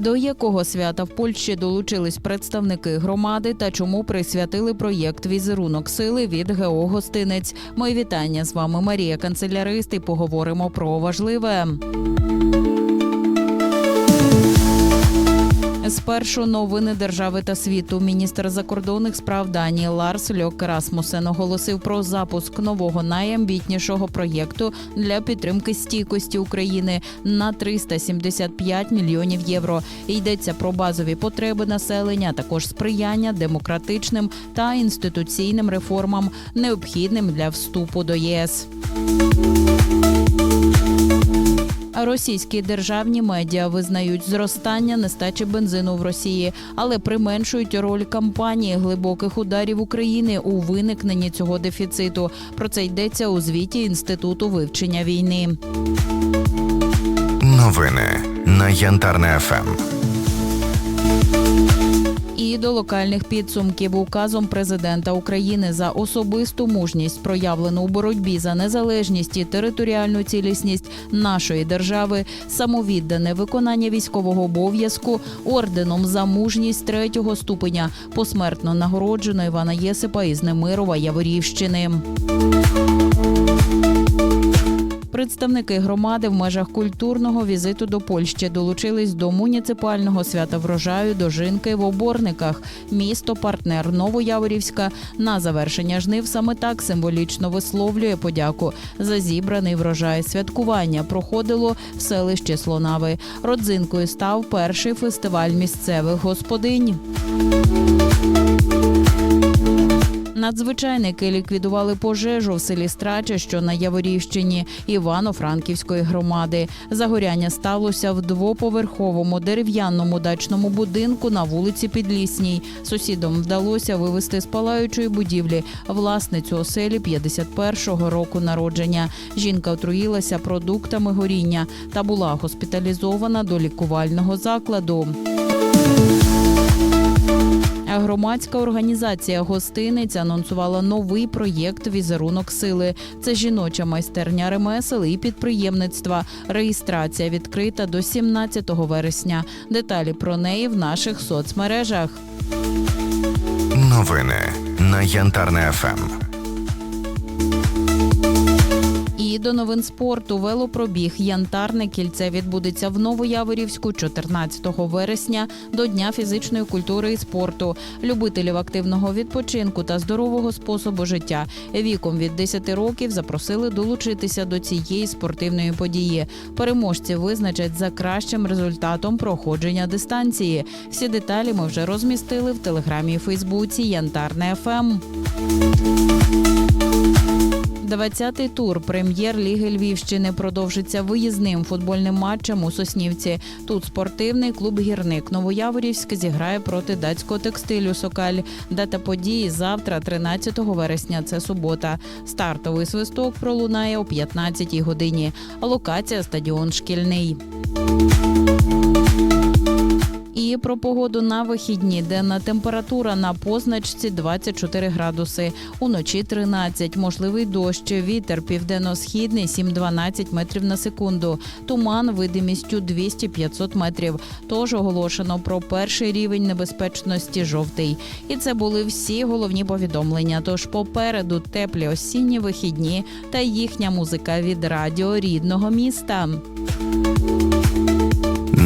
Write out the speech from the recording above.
До якого свята в Польщі долучились представники громади та чому присвятили проєкт Візерунок сили від ГО Гостинець? Мої вітання з вами Марія Канцелярист і поговоримо про важливе. Спершу новини держави та світу. Міністр закордонних справ Данії Ларс Льок Расмусен оголосив про запуск нового найамбітнішого проєкту для підтримки стійкості України на 375 мільйонів євро. Йдеться про базові потреби населення, також сприяння демократичним та інституційним реформам, необхідним для вступу до ЄС. Російські державні медіа визнають зростання нестачі бензину в Росії, але применшують роль кампанії глибоких ударів України у виникненні цього дефіциту. Про це йдеться у звіті інституту вивчення війни. Новини на Янтарне. ФМ. І до локальних підсумків указом президента України за особисту мужність, проявлену у боротьбі за незалежність і територіальну цілісність нашої держави, самовіддане виконання військового обов'язку орденом за мужність третього ступеня посмертно нагороджено Івана Єсипа із Немирова Яворівщини. Представники громади в межах культурного візиту до Польщі долучились до муніципального свята врожаю до жінки в оборниках. Місто партнер Новояворівська на завершення жнив саме так символічно висловлює подяку за зібраний врожай. Святкування проходило в селищі Слонави. Родзинкою став перший фестиваль місцевих господинь. Надзвичайники ліквідували пожежу в селі Страча, що на Яворівщині Івано-Франківської громади. Загоряння сталося в двоповерховому дерев'яному дачному будинку на вулиці Підлісній. Сусідам вдалося вивезти з палаючої будівлі власницю оселі 51-го року народження. Жінка отруїлася продуктами горіння та була госпіталізована до лікувального закладу. Громадська організація гостиниць анонсувала новий проєкт Візерунок сили. Це жіноча майстерня ремесел і підприємництва. Реєстрація відкрита до 17 вересня. Деталі про неї в наших соцмережах. Новини на Янтарне. ФМ. І до новин спорту велопробіг Янтарне кільце відбудеться в Новояворівську 14 вересня до Дня фізичної культури і спорту. Любителів активного відпочинку та здорового способу життя віком від 10 років запросили долучитися до цієї спортивної події. Переможці визначать за кращим результатом проходження дистанції. Всі деталі ми вже розмістили в телеграмі і Фейсбуці Янтарне Ем». ФМ. 20-й тур прем'єр-ліги Львівщини продовжиться виїзним футбольним матчем у Соснівці. Тут спортивний клуб Гірник Новояворівськ зіграє проти датського текстилю Сокаль. Дата події завтра, 13 вересня. Це субота. Стартовий свисток пролунає о 15-й годині. Локація стадіон шкільний. Про погоду на вихідні, денна температура на позначці 24 градуси, уночі 13, можливий дощ, вітер південно-східний 7-12 метрів на секунду, туман видимістю 200-500 метрів. Тож оголошено про перший рівень небезпечності жовтий. І це були всі головні повідомлення. Тож попереду теплі осінні вихідні та їхня музика від радіо рідного міста.